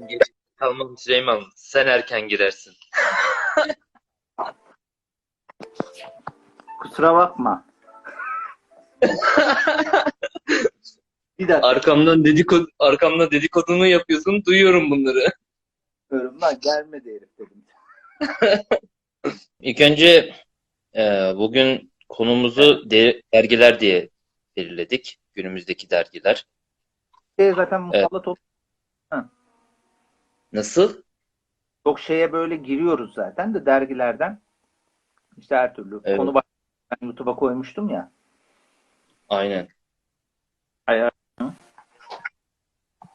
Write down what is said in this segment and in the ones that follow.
Ben geç kalmam Süleyman. Sen erken girersin. Kusura bakma. Bir dakika Arkamdan dedikodu, arkamda dedikodunu yapıyorsun. Duyuyorum bunları. diyorum lan gelmedi herif dedim. İlk önce e, bugün konumuzu de- dergiler diye belirledik. Günümüzdeki dergiler. Şey zaten musallat ol- Nasıl? çok şeye böyle giriyoruz zaten de dergilerden. İşte her türlü Evet. konu ben YouTube'a koymuştum ya. Aynen. Ayar-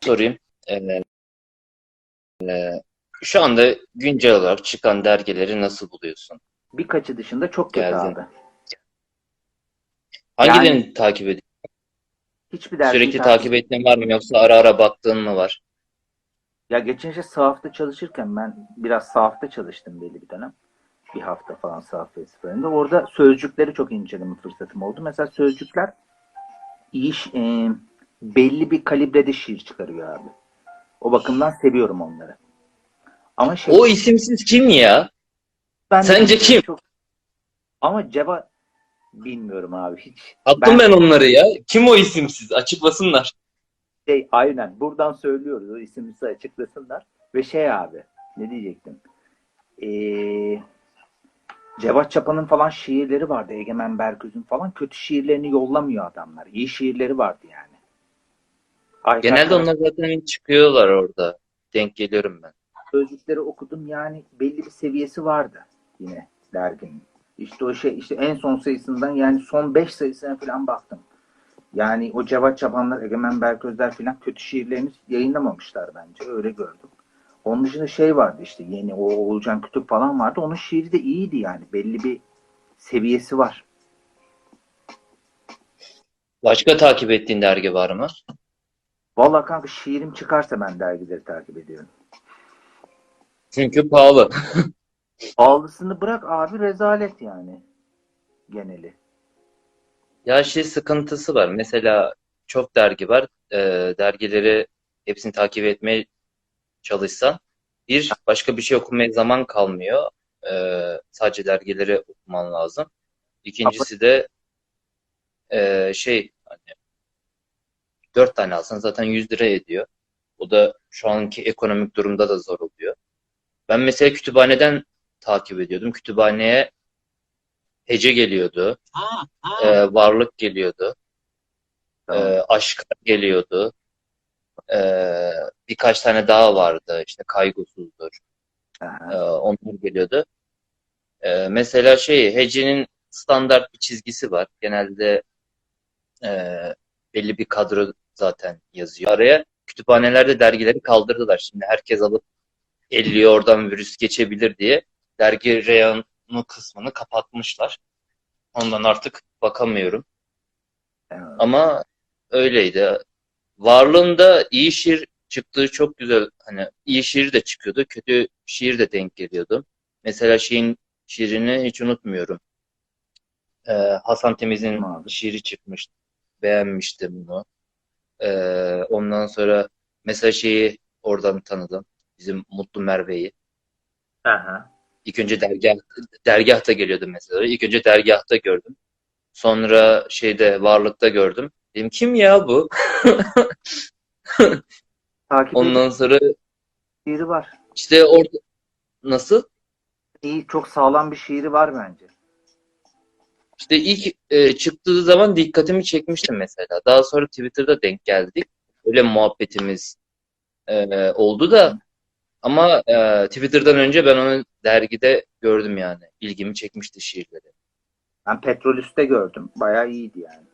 Sorayım. E, e, şu anda güncel olarak çıkan dergileri nasıl buluyorsun? Birkaçı dışında çok kötü Geldi. abi. Hangilerini takip ediyorsun? Hiçbir dergi Sürekli takip ettiğin var mı yoksa ara ara baktığın mı var? Ya geçen işte sahafta çalışırken ben biraz sahafta çalıştım belli bir dönem. Bir hafta falan sahaf festivalinde. Orada sözcükleri çok inceleme fırsatım oldu. Mesela sözcükler iyi ş- e, belli bir kalibrede şiir çıkarıyor abi. O bakımdan seviyorum onları. Ama şey O isimsiz kim ya? ben sence kim? Çok... Ama cevap bilmiyorum abi hiç. Attım ben onları ya. Kim o isimsiz? Açıklasınlar. Şey aynen. Buradan söylüyoruz. O isimlisi açıklasınlar. Ve şey abi ne diyecektim? Ee, Cevat Çapa'nın falan şiirleri vardı. Egemen Berköz'ün falan. Kötü şiirlerini yollamıyor adamlar. İyi şiirleri vardı yani. Ayfer Genelde onlar zaten çıkıyorlar orada. Denk geliyorum ben. sözcükleri okudum. Yani belli bir seviyesi vardı yine derginin işte o şey işte en son sayısından yani son 5 sayısına falan baktım yani o Cevat Çapanlar, Egemen Berközler falan kötü şiirlerini yayınlamamışlar bence. Öyle gördüm. Onun dışında şey vardı işte yeni o Oğulcan Kütük falan vardı. Onun şiiri de iyiydi yani. Belli bir seviyesi var. Başka takip ettiğin dergi var mı? Vallahi kanka şiirim çıkarsa ben dergileri takip ediyorum. Çünkü pahalı. Ağlısını bırak abi rezalet yani. Geneli. Ya şey sıkıntısı var. Mesela çok dergi var. Ee, dergileri hepsini takip etmeye çalışsan bir başka bir şey okumaya zaman kalmıyor. Ee, sadece dergileri okuman lazım. İkincisi de ee, şey hani dört tane alsan zaten 100 lira ediyor. O da şu anki ekonomik durumda da zor oluyor. Ben mesela kütüphaneden takip ediyordum. Kütüphaneye hece geliyordu. ee, varlık geliyordu. Tamam. Ee, aşk geliyordu. Ee, birkaç tane daha vardı. İşte kaygısızdır. Aha. Ee, onlar geliyordu. Ee, mesela şey Hece'nin standart bir çizgisi var. Genelde e, belli bir kadro zaten yazıyor. Araya kütüphanelerde dergileri kaldırdılar. Şimdi herkes alıp elliyor oradan virüs geçebilir diye dergi reyonu kısmını kapatmışlar. Ondan artık bakamıyorum. Evet. Ama öyleydi. Varlığında iyi şiir çıktığı çok güzel. Hani iyi şiir de çıkıyordu. Kötü şiir de denk geliyordu. Mesela şeyin şiirini hiç unutmuyorum. Ee, Hasan Temiz'in abi. şiiri çıkmıştı. Beğenmiştim bunu. Ee, ondan sonra mesela şeyi oradan tanıdım. Bizim Mutlu Merve'yi. Aha. İlk önce dergah, dergahta geliyordu mesela. İlk önce dergahta gördüm. Sonra şeyde varlıkta gördüm. Dedim kim ya bu? Takip Ondan sonra şiiri var. işte orada nasıl? İyi, çok sağlam bir şiiri var bence. İşte ilk e, çıktığı zaman dikkatimi çekmişti mesela. Daha sonra Twitter'da denk geldik. Öyle muhabbetimiz e, oldu da ama e, Twitter'dan önce ben onu dergide gördüm yani. İlgimi çekmişti şiirleri. Ben Petrolüs'te gördüm. Bayağı iyiydi yani.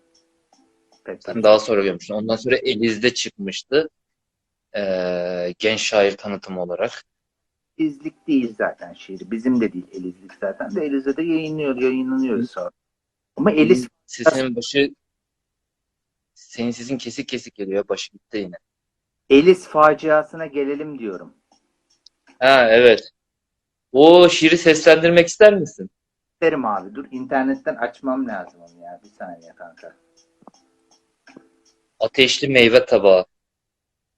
Petrolüs. Sen daha sonra görmüştün. Ondan sonra Eliz'de çıkmıştı. E, genç şair tanıtımı olarak. Elizlik değil zaten şiiri. Bizim de değil Elizlik zaten de Eliz'de de yayınlıyor, yayınlanıyor sonra. Ama Eliz Sesin başı senin sesin kesik kesik geliyor. Başı gitti yine. Eliz faciasına gelelim diyorum. Ha evet. O şiiri seslendirmek ister misin? Derim abi dur internetten açmam lazım onu ya. Bir saniye kanka. Ateşli meyve tabağı.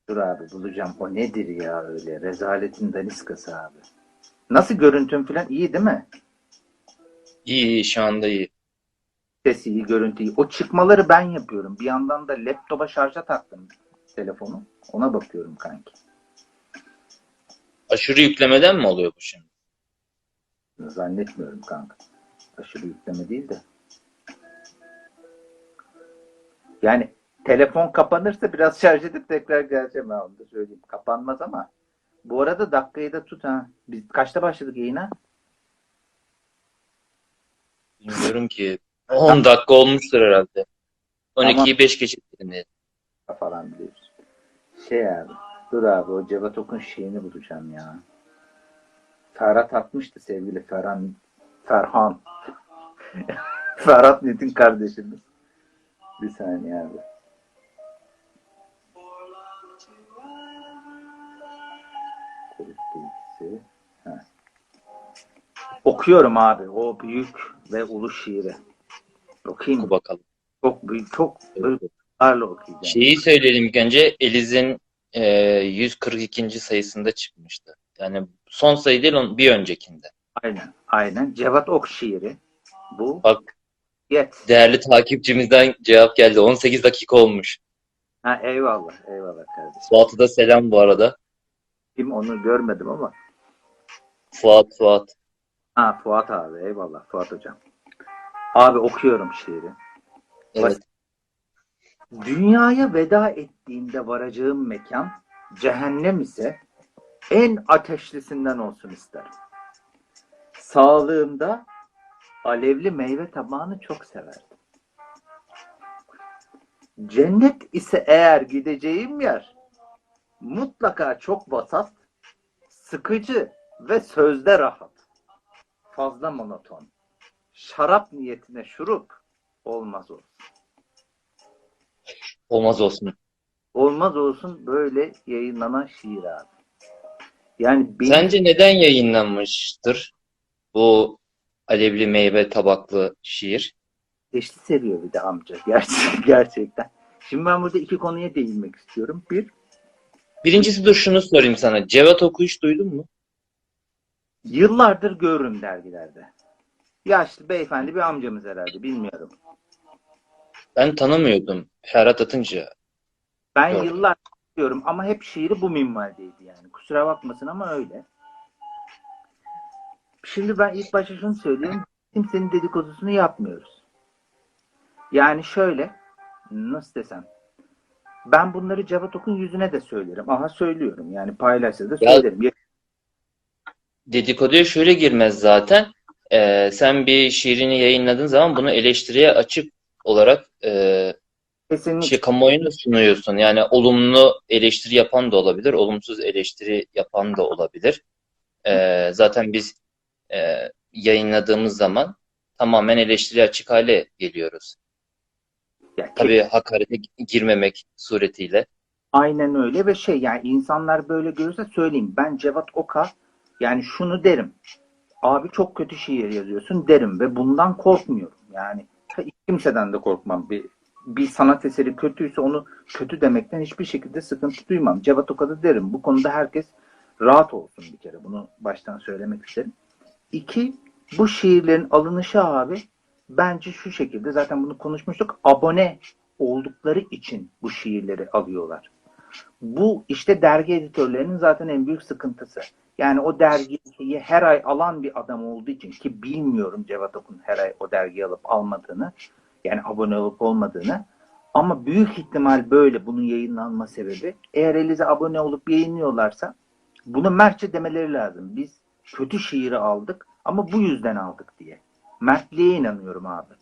Dur abi bulacağım. O nedir ya öyle? Rezaletin daniskası abi. Nasıl görüntün falan iyi değil mi? İyi iyi şu anda iyi. Ses iyi, görüntü iyi. O çıkmaları ben yapıyorum. Bir yandan da laptopa şarja taktım telefonu. Ona bakıyorum kanki. Aşırı yüklemeden mi oluyor bu şimdi? Zannetmiyorum kanka. Aşırı yükleme değil de. Yani telefon kapanırsa biraz şarj edip tekrar geleceğim ha onu da söyleyeyim. Kapanmaz ama. Bu arada dakikayı da tut ha. Biz kaçta başladık yayına? Bilmiyorum ki. 10 dakika olmuştur herhalde. 12'yi 5 geçe dinledim. falan biliyoruz. Şey abi. Dur abi o Cevat Okun şeyini bulacağım ya. Ferhat atmıştı sevgili Ferhan. Ferhan. Ferhat Net'in kardeşimiz. Bir saniye abi. Kulüp bilgisi. Ha. Okuyorum abi. O büyük ve ulu şiiri. Okuyayım. Oku bakalım. Çok büyük, çok böyle ağırla okuyacağım. Şeyi söyleyelim ilk önce. Eliz'in e, 142. sayısında çıkmıştı. Yani son sayı değil onun bir öncekinde. Aynen, aynen. Cevat Ok şiiri. Bu. Bak Yet. değerli takipçimizden cevap geldi. 18 dakika olmuş. Ha, eyvallah, eyvallah kardeşim. Fuat'a da selam bu arada. Kim onu görmedim ama. Fuat Fuat. Ha Fuat abi, eyvallah Fuat hocam. Abi okuyorum şiiri. Evet. Dünyaya veda ettiğimde varacağım mekan, cehennem ise en ateşlisinden olsun isterim. Sağlığımda alevli meyve tabağını çok severdim. Cennet ise eğer gideceğim yer, mutlaka çok vasat, sıkıcı ve sözde rahat. Fazla monoton. Şarap niyetine şurup olmaz olsun. Olmaz olsun. Olmaz olsun böyle yayınlanan şiir abi. Yani benim Sence neden yayınlanmıştır bu alevli meyve tabaklı şiir? eşli seviyor bir de amca. Gerçek, gerçekten. Şimdi ben burada iki konuya değinmek istiyorum. Bir, Birincisi dur şunu sorayım sana. Cevat Okuyuş duydun mu? yıllardır görürüm dergilerde. Yaşlı beyefendi bir amcamız herhalde bilmiyorum. Ben tanımıyordum. Ferhat Atınca. Ben Yok. yıllar diyorum ama hep şiiri bu minvaldeydi yani. Kusura bakmasın ama öyle. Şimdi ben ilk başta şunu söyleyeyim. Kimsenin dedikodusunu yapmıyoruz. Yani şöyle nasıl desem ben bunları Cevat Okun yüzüne de söylerim. Aha söylüyorum. Yani paylaşsa da söylerim. Ya- Dedikoduya şöyle girmez zaten. Ee, sen bir şiirini yayınladığın zaman bunu eleştiriye açık olarak e, Kesinlikle. şey kamuoyuna sunuyorsun. Yani olumlu eleştiri yapan da olabilir, olumsuz eleştiri yapan da olabilir. Ee, zaten biz e, yayınladığımız zaman tamamen eleştiri açık hale geliyoruz. Ya Tabii hakarete girmemek suretiyle. Aynen öyle ve şey yani insanlar böyle görürse söyleyeyim. Ben Cevat Oka yani şunu derim. Abi çok kötü şiir yazıyorsun derim ve bundan korkmuyorum. Yani kimseden de korkmam. Bir, bir sanat eseri kötüyse onu kötü demekten hiçbir şekilde sıkıntı duymam. Cevat Oka'da derim. Bu konuda herkes rahat olsun bir kere. Bunu baştan söylemek isterim. İki, bu şiirlerin alınışı abi bence şu şekilde zaten bunu konuşmuştuk. Abone oldukları için bu şiirleri alıyorlar. Bu işte dergi editörlerinin zaten en büyük sıkıntısı. Yani o dergiyi her ay alan bir adam olduğu için ki bilmiyorum Cevat Okun her ay o dergiyi alıp almadığını yani abone olup olmadığını ama büyük ihtimal böyle bunun yayınlanma sebebi eğer Elize abone olup yayınlıyorlarsa bunu mertçe demeleri lazım. Biz kötü şiiri aldık ama bu yüzden aldık diye. Mertliğe inanıyorum abi.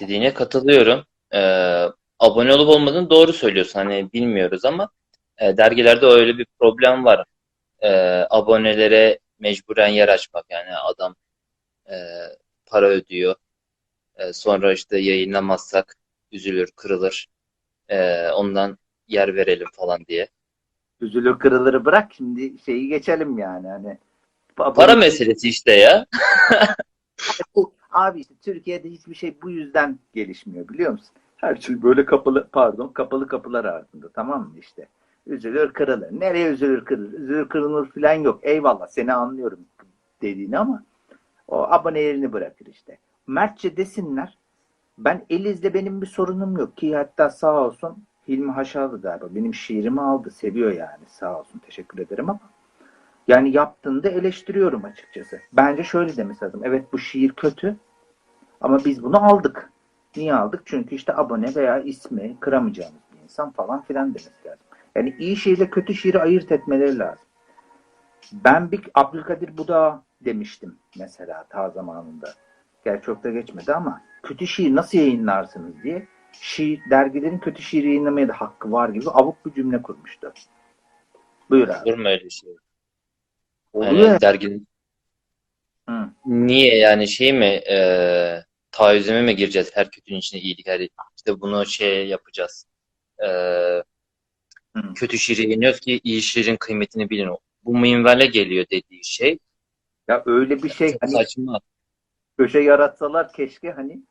Dediğine katılıyorum. Ee, abone olup olmadığını doğru söylüyorsun. Hani bilmiyoruz ama e, dergilerde öyle bir problem var. Ee, abonelere mecburen yer açmak. Yani adam e, para ödüyor. E, sonra işte yayınlamazsak üzülür, kırılır. E, ondan yer verelim falan diye. Üzülür kırılırı bırak şimdi şeyi geçelim yani hani Para meselesi işte ya. Abi işte Türkiye'de hiçbir şey bu yüzden gelişmiyor biliyor musun? Her şey böyle kapalı pardon kapalı kapılar ardında tamam mı işte. Üzülür kırılır. Nereye üzülür kırılır? Üzülür kırılır falan yok. Eyvallah seni anlıyorum dediğini ama o abonelerini bırakır işte. Mertçe desinler. Ben Eliz'le benim bir sorunum yok ki hatta sağ olsun Hilmi Haşalı galiba benim şiirimi aldı. Seviyor yani sağ olsun teşekkür ederim ama yani yaptığında eleştiriyorum açıkçası. Bence şöyle demesi lazım. Evet bu şiir kötü ama biz bunu aldık. Niye aldık? Çünkü işte abone veya ismi kıramayacağımız bir insan falan filan demesi lazım. Yani iyi şiirle kötü şiiri ayırt etmeleri lazım. Ben bir Abdülkadir Buda demiştim mesela ta zamanında. Gerçi çok da geçmedi ama kötü şiir nasıl yayınlarsınız diye şiir, dergilerin kötü şiir yayınlamaya da hakkı var gibi abuk bir cümle kurmuştu. Buyur abi. Olur mu öyle şey? Oluyor Yani ya. derginin Hı. niye yani şey mi e, taahhüzüme mi gireceğiz her kötünün içine iyilik her işte bunu şey yapacağız. E, Hı. kötü şiir yayınlıyoruz ki iyi şiirin kıymetini bilin. Bu minvalle geliyor dediği şey. Ya öyle bir şey hani saçma. köşe yaratsalar keşke hani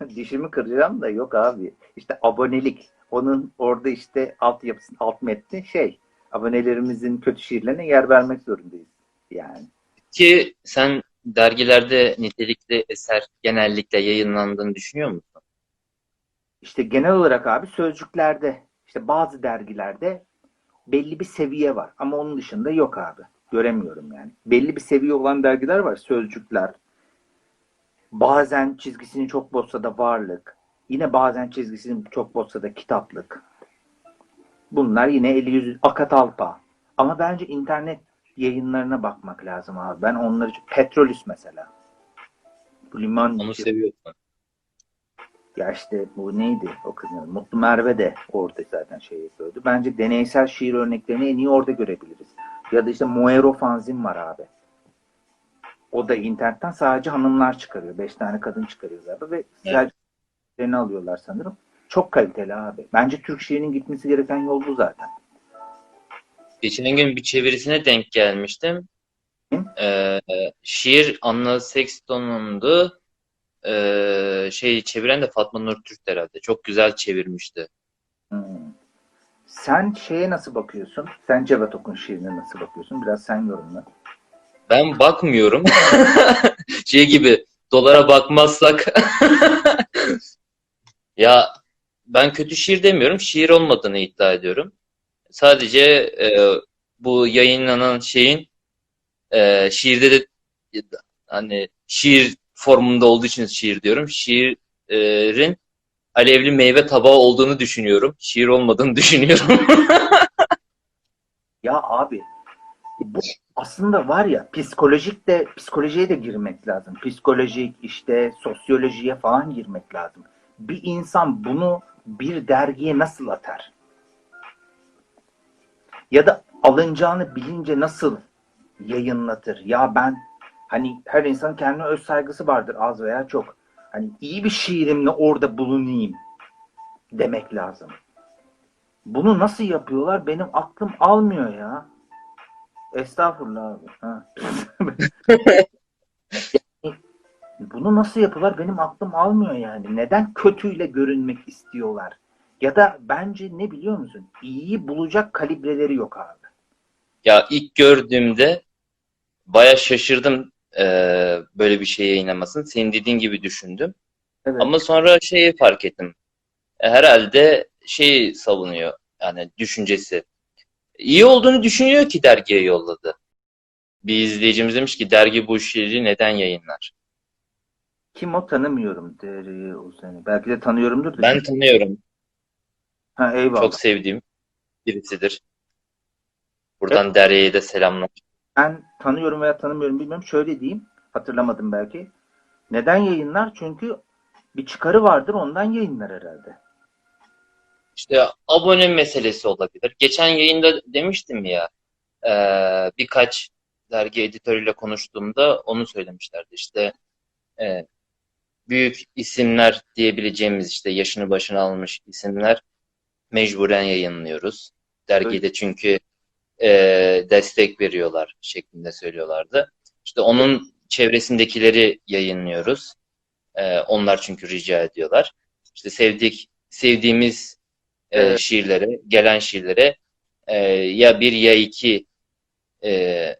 dişimi kıracağım da yok abi. İşte abonelik. Onun orada işte altyapısının alt metni şey abonelerimizin kötü şiirlerine yer vermek zorundayız. Yani. Ki sen dergilerde nitelikli eser genellikle yayınlandığını düşünüyor musun? İşte genel olarak abi sözcüklerde işte bazı dergilerde belli bir seviye var ama onun dışında yok abi. Göremiyorum yani. Belli bir seviye olan dergiler var. Sözcükler. Bazen çizgisini çok bozsa da varlık. Yine bazen çizgisini çok bozsa da kitaplık. Bunlar yine eli yüzü akat alpa. Ama bence internet yayınlarına bakmak lazım abi. Ben onları Petrolüs mesela. Bu liman Onu seviyorsun. Ya işte bu neydi o kızın? Mutlu Merve de orada zaten şey yapıyordu. Bence deneysel şiir örneklerini en iyi orada görebiliriz. Ya da işte Moero Fanzin var abi. O da internetten sadece hanımlar çıkarıyor. Beş tane kadın çıkarıyor galiba ve sadece alıyorlar sanırım. Çok kaliteli abi. Bence Türk şiirinin gitmesi gereken yol bu zaten. Geçen gün bir çevirisine denk gelmiştim. Hı? Ee, şiir Anna Sexton'undu. Ee, şey çeviren de Fatma Nur Türk herhalde. Çok güzel çevirmişti. Hmm. Sen şeye nasıl bakıyorsun? Sen Cevat Okun şiirine nasıl bakıyorsun? Biraz sen yorumla. Ben bakmıyorum. Şey gibi dolara bakmazsak ya ben kötü şiir demiyorum. Şiir olmadığını iddia ediyorum. Sadece e, bu yayınlanan şeyin e, şiirde de hani şiir formunda olduğu için şiir diyorum. Şiirin alevli meyve tabağı olduğunu düşünüyorum. Şiir olmadığını düşünüyorum. Ya abi bu aslında var ya psikolojik de psikolojiye de girmek lazım. Psikolojik işte sosyolojiye falan girmek lazım. Bir insan bunu bir dergiye nasıl atar? Ya da alınacağını bilince nasıl yayınlatır? Ya ben hani her insan kendine öz saygısı vardır az veya çok. Hani iyi bir şiirimle orada bulunayım demek lazım. Bunu nasıl yapıyorlar? Benim aklım almıyor ya. Estağfurullah abi. Ha. Bunu nasıl yapıyorlar? Benim aklım almıyor yani. Neden kötüyle görünmek istiyorlar? Ya da bence ne biliyor musun? İyiyi bulacak kalibreleri yok abi. Ya ilk gördüğümde baya şaşırdım e, böyle bir şey yayınlamasını. Senin dediğin gibi düşündüm. Evet. Ama sonra şeyi fark ettim. E, Herhalde şeyi savunuyor yani düşüncesi. İyi olduğunu düşünüyor ki dergiye yolladı. Bir izleyicimiz demiş ki dergi bu şiiri neden yayınlar? Kim o tanımıyorum deri Uzeni. Belki de tanıyorumdur da. Ben tanıyorum. Ha, eyvallah. Çok sevdiğim birisidir. Buradan Derya'ya da selamlar. Ben tanıyorum veya tanımıyorum bilmiyorum. Şöyle diyeyim. Hatırlamadım belki. Neden yayınlar? Çünkü bir çıkarı vardır ondan yayınlar herhalde. İşte abone meselesi olabilir. Geçen yayında demiştim ya e, birkaç dergi editörüyle konuştuğumda onu söylemişlerdi. İşte e, büyük isimler diyebileceğimiz işte yaşını başına almış isimler mecburen yayınlıyoruz. Dergide çünkü e, destek veriyorlar şeklinde söylüyorlardı. İşte onun çevresindekileri yayınlıyoruz. E, onlar çünkü rica ediyorlar. İşte sevdik sevdiğimiz e, şiirlere, gelen şiirlere e, ya bir ya iki e,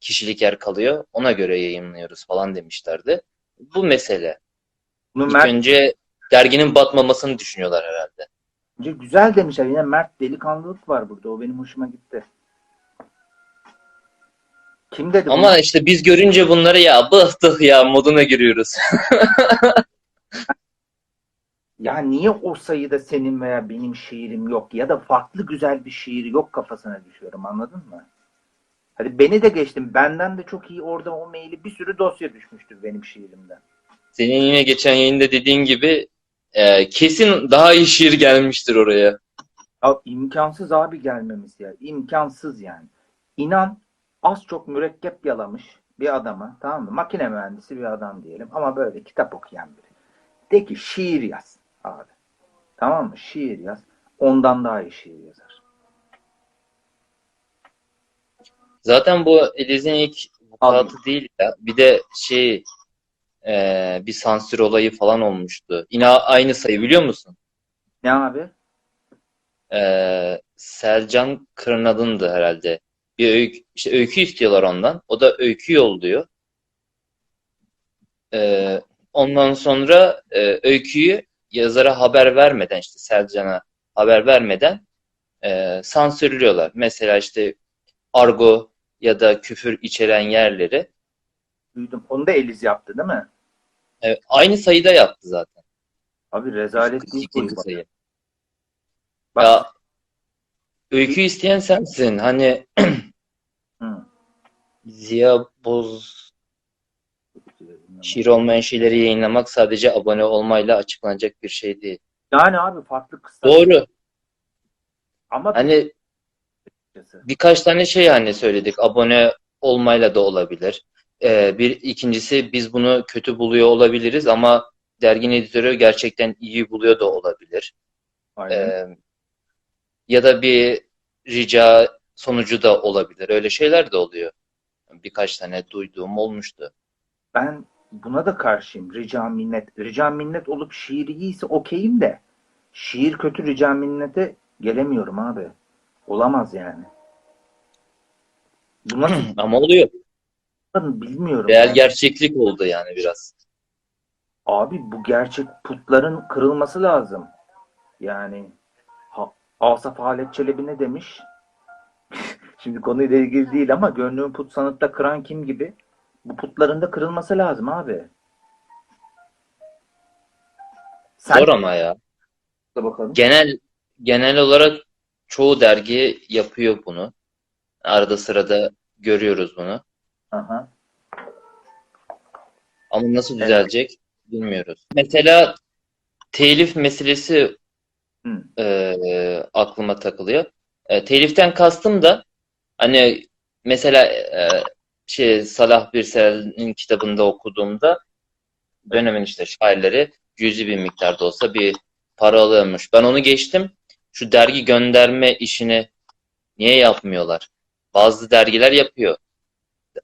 kişilik yer kalıyor. Ona göre yayınlıyoruz falan demişlerdi. Bu mesele. Bunu İlk Mert önce derginin batmamasını düşünüyorlar herhalde. Bence güzel demişler. Yine Mert delikanlılık var burada. O benim hoşuma gitti. Kim dedi bunu? Ama işte biz görünce bunları ya bıhtık ya moduna giriyoruz. Ya niye o sayıda senin veya benim şiirim yok ya da farklı güzel bir şiir yok kafasına düşüyorum anladın mı? Hadi beni de geçtim. Benden de çok iyi orada o maili bir sürü dosya düşmüştür benim şiirimden. Senin yine geçen yayında dediğin gibi e, kesin daha iyi şiir gelmiştir oraya. Ya imkansız abi gelmemiz ya. İmkansız yani. İnan az çok mürekkep yalamış bir adama tamam mı? Makine mühendisi bir adam diyelim ama böyle kitap okuyan biri. De ki şiir yaz abi. Tamam mı? Şiir yaz. Ondan daha iyi şiir yazar. Zaten bu Eliz'in ilk vukuatı değil ya. Bir de şey e, bir sansür olayı falan olmuştu. Yine aynı sayı biliyor musun? Ne abi? E, Selcan Kırnadın'dı herhalde. Bir öykü, işte öykü istiyorlar ondan. O da öykü yolluyor. E, ondan sonra e, öyküyü yazara haber vermeden işte Selcan'a haber vermeden e, sansürlüyorlar. Mesela işte argo ya da küfür içeren yerleri Duydum. Onu da Eliz yaptı değil mi? E, aynı sayıda yaptı zaten. Abi rezalet değil bu. sayı. Bak, Ya öykü isteyen sensin. Hani. Ziya Boz şiir olmayan şeyleri yayınlamak sadece abone olmayla açıklanacak bir şey değil. Yani abi farklı kısa. Doğru. Ama Hani birkaç tane şey hani söyledik. Abone olmayla da olabilir. Ee, bir ikincisi biz bunu kötü buluyor olabiliriz ama derginin editörü gerçekten iyi buluyor da olabilir. Aynen. Ee, ya da bir rica sonucu da olabilir. Öyle şeyler de oluyor. Birkaç tane duyduğum olmuştu. ben buna da karşıyım. Rica minnet. Rica minnet olup şiir iyiyse okeyim de şiir kötü rica minnete gelemiyorum abi. Olamaz yani. Bu nasıl Ama oluyor. Bilmiyorum. Real yani. gerçeklik oldu yani biraz. Abi bu gerçek putların kırılması lazım. Yani ha, Asaf Halet Çelebi ne demiş? Şimdi konuyla ilgili değil ama gönlümü put sanıtta kıran kim gibi bu putların da kırılması lazım abi. Sen Zor ama ya. bakalım. Genel genel olarak çoğu dergi yapıyor bunu. Arada sırada görüyoruz bunu. Aha. Ama nasıl düzelecek bilmiyoruz. Mesela telif meselesi Hı. e, aklıma takılıyor. E, teliften kastım da hani mesela e, şey Salah Birsel'in kitabında okuduğumda dönemin işte şairleri cüzi bir miktarda olsa bir para alıyormuş. Ben onu geçtim. Şu dergi gönderme işini niye yapmıyorlar? Bazı dergiler yapıyor.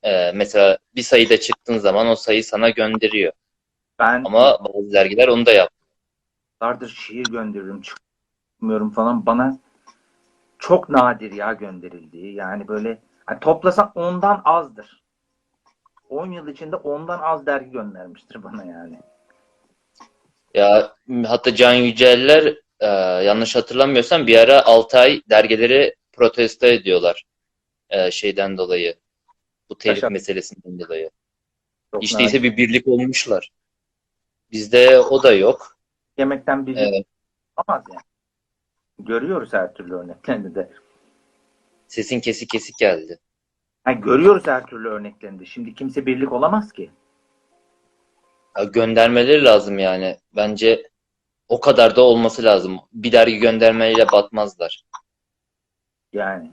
E, mesela bir sayıda çıktığın zaman o sayı sana gönderiyor. Ben Ama bazı dergiler onu da yap. yıllardır şiir gönderirim çıkmıyorum falan bana çok nadir ya gönderildiği. Yani böyle hani toplasan ondan azdır. 10 yıl içinde ondan az dergi göndermiştir bana yani. Ya hatta Can Yüceller e, yanlış hatırlamıyorsam bir ara 6 ay dergileri protesto ediyorlar e, şeyden dolayı. Bu telif Yaşa- meselesinden dolayı. Çok Hiç değilse bir birlik olmuşlar. Bizde o da yok. Yemekten bir Evet. yani. Görüyoruz her türlü örneklerini de. Sesin kesik kesik geldi. Ha, görüyoruz her türlü örneklerini de. Şimdi kimse birlik olamaz ki. Ya göndermeleri lazım yani. Bence o kadar da olması lazım. Bir dergi göndermeyle batmazlar. Yani.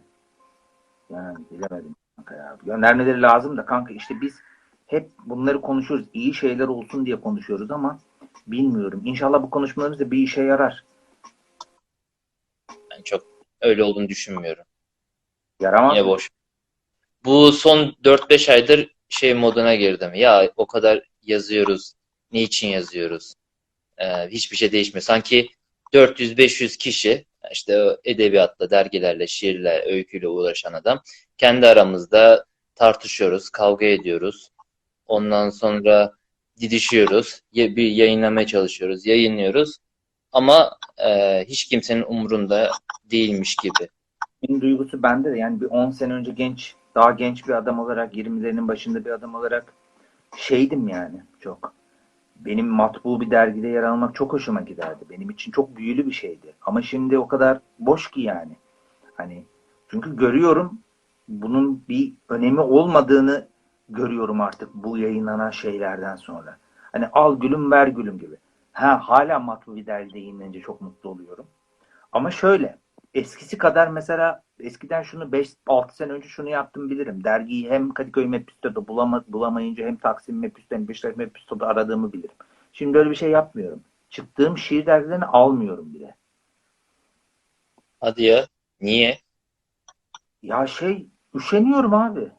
Yani bilemedim kanka ya. Göndermeleri lazım da kanka işte biz hep bunları konuşuyoruz. İyi şeyler olsun diye konuşuyoruz ama bilmiyorum. İnşallah bu konuşmalarımız da bir işe yarar. Ben çok öyle olduğunu düşünmüyorum. Yaramaz. Yine boş. Bu son 4-5 aydır şey moduna girdim. Ya o kadar yazıyoruz. Ne için yazıyoruz? Ee, hiçbir şey değişmiyor. Sanki 400-500 kişi işte edebiyatla, dergilerle, şiirle, öyküyle uğraşan adam. Kendi aramızda tartışıyoruz, kavga ediyoruz. Ondan sonra didişiyoruz, bir yayınlamaya çalışıyoruz, yayınlıyoruz. Ama e, hiç kimsenin umurunda değilmiş gibi. Benim duygusu bende de yani bir 10 sene önce genç, daha genç bir adam olarak, 20'lerinin başında bir adam olarak şeydim yani çok. Benim matbu bir dergide yer almak çok hoşuma giderdi. Benim için çok büyülü bir şeydi. Ama şimdi o kadar boş ki yani. Hani çünkü görüyorum bunun bir önemi olmadığını görüyorum artık bu yayınlanan şeylerden sonra. Hani al gülüm ver gülüm gibi. Ha hala matbu bir dergide yayınlanınca çok mutlu oluyorum. Ama şöyle eskisi kadar mesela eskiden şunu 5-6 sene önce şunu yaptım bilirim. Dergiyi hem Kadıköy Mepisto'da bulama, bulamayınca hem Taksim Mepisto hem Beşiktaş Mepisto'da aradığımı bilirim. Şimdi öyle bir şey yapmıyorum. Çıktığım şiir dergilerini almıyorum bile. Hadi ya, niye? Ya şey üşeniyorum abi.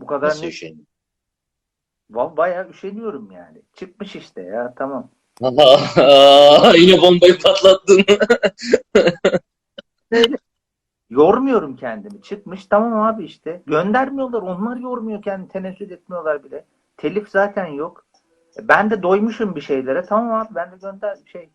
Bu kadar Nasıl ne? üşeniyorsun? Bayağı üşeniyorum yani. Çıkmış işte ya tamam. Aha, yine bombayı patlattın. Yormuyorum kendimi. Çıkmış tamam abi işte. Göndermiyorlar. Onlar yormuyor kendini. Tenezzül etmiyorlar bile. Telif zaten yok. Ben de doymuşum bir şeylere. Tamam abi ben de gönder şey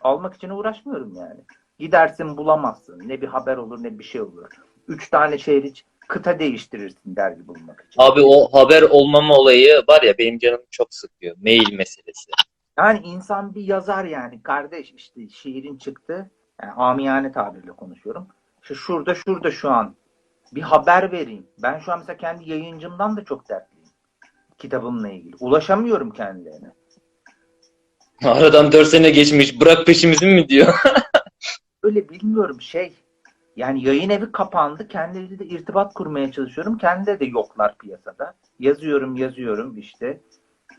almak için uğraşmıyorum yani. Gidersin bulamazsın. Ne bir haber olur ne bir şey olur. Üç tane şehir kıta değiştirirsin dergi bulmak için. Abi o haber olmama olayı var ya benim canımı çok sıkıyor. Mail meselesi. Yani insan bir yazar yani. Kardeş işte şiirin çıktı. Yani amiyane tabirle konuşuyorum. İşte şurada şurada şu an. Bir haber vereyim. Ben şu an mesela kendi yayıncımdan da çok dertliyim. Kitabımla ilgili. Ulaşamıyorum kendilerine. Aradan 4 sene geçmiş. Bırak peşimizi mi diyor? Öyle bilmiyorum şey. Yani yayın evi kapandı. Kendileriyle de irtibat kurmaya çalışıyorum. Kendileri de yoklar piyasada. Yazıyorum yazıyorum işte.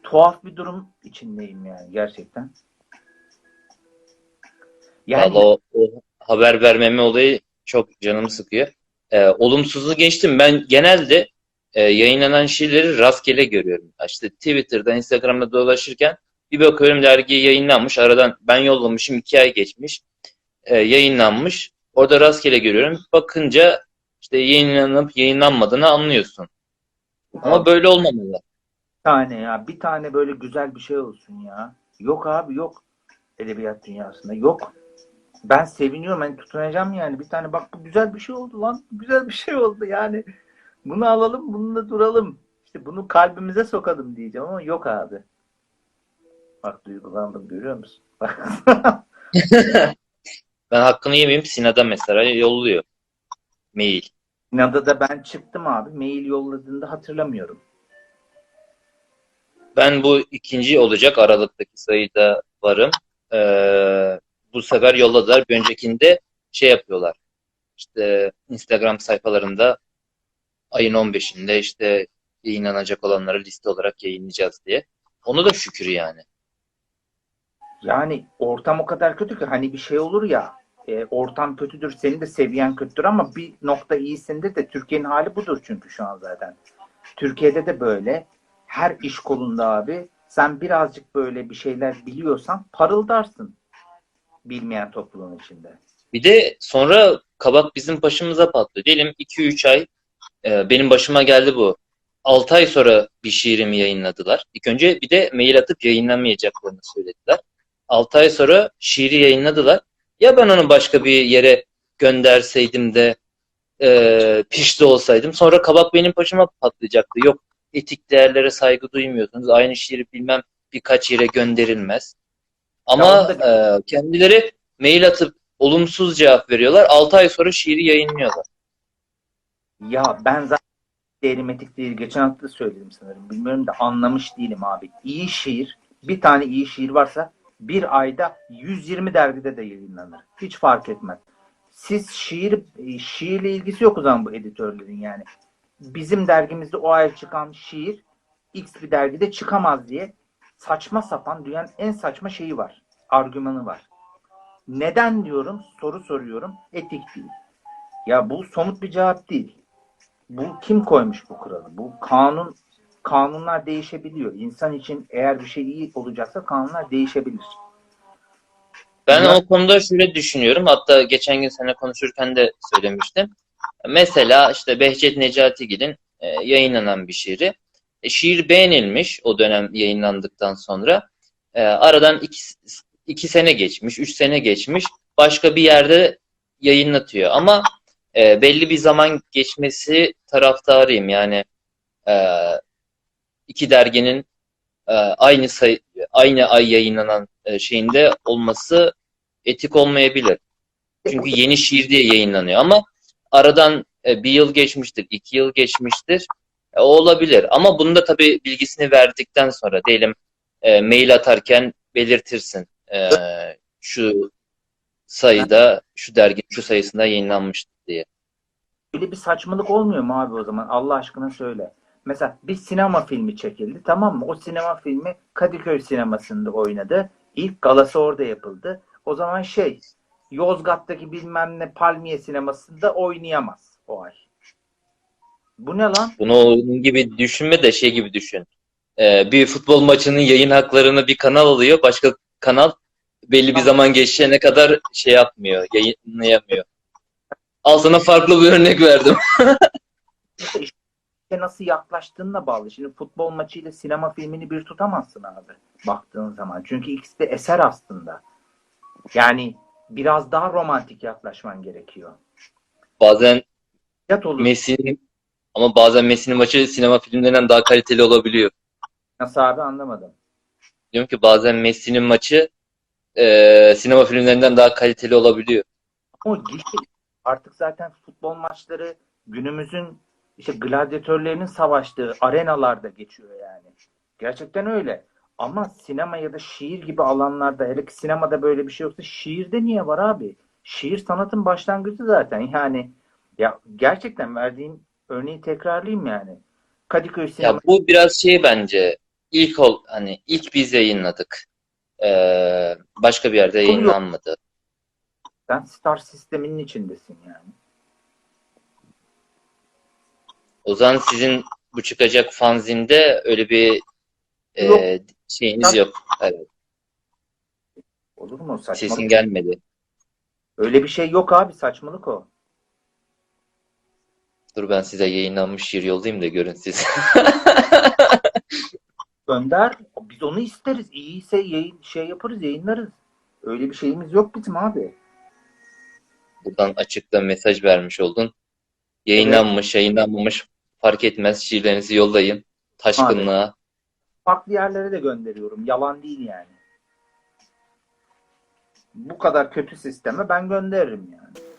Tuhaf bir durum içindeyim yani gerçekten. Yani Vallahi o, o haber vermeme olayı çok canımı sıkıyor. Ee, olumsuzu geçtim. Ben genelde e, yayınlanan şiirleri rastgele görüyorum. İşte Twitter'da, Instagram'da dolaşırken bir bakıyorum dergi yayınlanmış. Aradan ben yollamışım iki ay geçmiş. Ee, yayınlanmış. Orada rastgele görüyorum. Bakınca işte yayınlanıp yayınlanmadığını anlıyorsun. Ama böyle olmamalı. Tane ya. Bir tane böyle güzel bir şey olsun ya. Yok abi yok. Edebiyat dünyasında yok. Ben seviniyorum. Ben tutunacağım yani. Bir tane bak bu güzel bir şey oldu lan. Güzel bir şey oldu yani. Bunu alalım, bununla duralım. İşte bunu kalbimize sokalım diyeceğim ama yok abi. Bak duygulandım görüyor musun? Ben hakkını yemeyeyim. Sinada mesela yolluyor. Mail. Sinada da ben çıktım abi. Mail yolladığında hatırlamıyorum. Ben bu ikinci olacak Aralık'taki sayıda varım. Ee, bu sefer yolladılar. Bir öncekinde şey yapıyorlar. İşte Instagram sayfalarında ayın 15'inde işte yayınlanacak olanları liste olarak yayınlayacağız diye. Onu da şükür yani. Yani ortam o kadar kötü ki hani bir şey olur ya e, ortam kötüdür senin de seviyen kötüdür ama bir nokta iyisinde de Türkiye'nin hali budur çünkü şu an zaten. Türkiye'de de böyle her iş kolunda abi sen birazcık böyle bir şeyler biliyorsan parıldarsın bilmeyen toplumun içinde. Bir de sonra kabak bizim başımıza patlıyor. Diyelim 2-3 ay e, benim başıma geldi bu. 6 ay sonra bir şiirimi yayınladılar. İlk önce bir de mail atıp yayınlamayacaklarını söylediler. 6 ay sonra şiiri yayınladılar. Ya ben onu başka bir yere gönderseydim de e, pişti olsaydım. Sonra kabak benim başıma patlayacaktı. Yok etik değerlere saygı duymuyorsunuz. Aynı şiiri bilmem birkaç yere gönderilmez. Ama e, kendileri mail atıp olumsuz cevap veriyorlar. 6 ay sonra şiiri yayınlıyorlar. Ya ben zaten değerim etik değil. Geçen hafta söyledim sanırım. Bilmiyorum da anlamış değilim abi. İyi şiir, bir tane iyi şiir varsa bir ayda 120 dergide de yayınlanır. Hiç fark etmez. Siz şiir, şiirle ilgisi yok o zaman bu editörlerin yani. Bizim dergimizde o ay çıkan şiir X bir dergide çıkamaz diye saçma sapan dünyanın en saçma şeyi var. Argümanı var. Neden diyorum? Soru soruyorum. Etik değil. Ya bu somut bir cevap değil. Bu kim koymuş bu kuralı? Bu kanun kanunlar değişebiliyor. İnsan için eğer bir şey iyi olacaksa kanunlar değişebilir. Ben Ya- o konuda şöyle düşünüyorum. Hatta geçen gün seninle konuşurken de söylemiştim. Mesela işte Behçet Necatigil'in e, yayınlanan bir şiiri. E, şiir beğenilmiş o dönem yayınlandıktan sonra. E, aradan iki, iki sene geçmiş, üç sene geçmiş. Başka bir yerde yayınlatıyor. Ama e, belli bir zaman geçmesi taraftarıyım. Yani e, iki derginin e, aynı sayı, aynı ay yayınlanan e, şeyinde olması etik olmayabilir. Çünkü yeni şiir diye yayınlanıyor ama aradan e, bir yıl geçmiştir, iki yıl geçmiştir. E, o olabilir. Ama bunu da tabii bilgisini verdikten sonra diyelim e, mail atarken belirtirsin. E, şu sayıda, şu derginin şu sayısında yayınlanmıştır diye. Öyle bir saçmalık olmuyor mu abi o zaman? Allah aşkına söyle. Mesela bir sinema filmi çekildi tamam mı? O sinema filmi Kadıköy sinemasında oynadı. İlk galası orada yapıldı. O zaman şey Yozgat'taki bilmem ne Palmiye sinemasında oynayamaz o ay. Bu ne lan? Bunu onun gibi düşünme de şey gibi düşün. E, bir futbol maçının yayın haklarını bir kanal alıyor, başka kanal belli bir zaman geçene kadar şey yapmıyor, yayınlayamıyor. Al sana farklı bir örnek verdim. İşte nasıl yaklaştığınla bağlı. Şimdi futbol maçıyla sinema filmini bir tutamazsın abi baktığın zaman. Çünkü ikisi de eser aslında. Yani biraz daha romantik yaklaşman gerekiyor. Bazen. Messi'nin ama bazen Messi'nin maçı sinema filmlerinden daha kaliteli olabiliyor. Nasıl abi anlamadım. Diyorum ki bazen Messi'nin maçı e, sinema filmlerinden daha kaliteli olabiliyor. Ama artık zaten futbol maçları günümüzün işte gladyatörlerinin savaştığı arenalarda geçiyor yani. Gerçekten öyle. Ama sinema ya da şiir gibi alanlarda hele ki sinemada böyle bir şey yoksa şiirde niye var abi? Şiir sanatın başlangıcı zaten. Yani ya gerçekten verdiğin örneği tekrarlayayım yani. Kadıköy Ya sinema bu biraz şey bence ilk ol hani ilk biz yayınladık. E, başka bir yerde yayınlanmadı. sen star sisteminin içindesin yani. O zaman sizin bu çıkacak fanzinde öyle bir e, Yok. Şeyiniz yok. Evet, Olur mu? Saçmalık. sesin gelmedi. Öyle bir şey yok abi saçmalık o. Dur ben size yayınlanmış şiir yollayayım da görün siz. Gönder. Biz onu isteriz. İyiyse yayın, şey yaparız, yayınlarız. Öyle bir şeyimiz yok bizim abi. Buradan açıkta mesaj vermiş oldun. Yayınlanmış, yayınlanmamış fark etmez. Şiirlerinizi yollayın. Taşkınlığa. Farklı yerlere de gönderiyorum. Yalan değil yani. Bu kadar kötü sisteme ben gönderirim yani.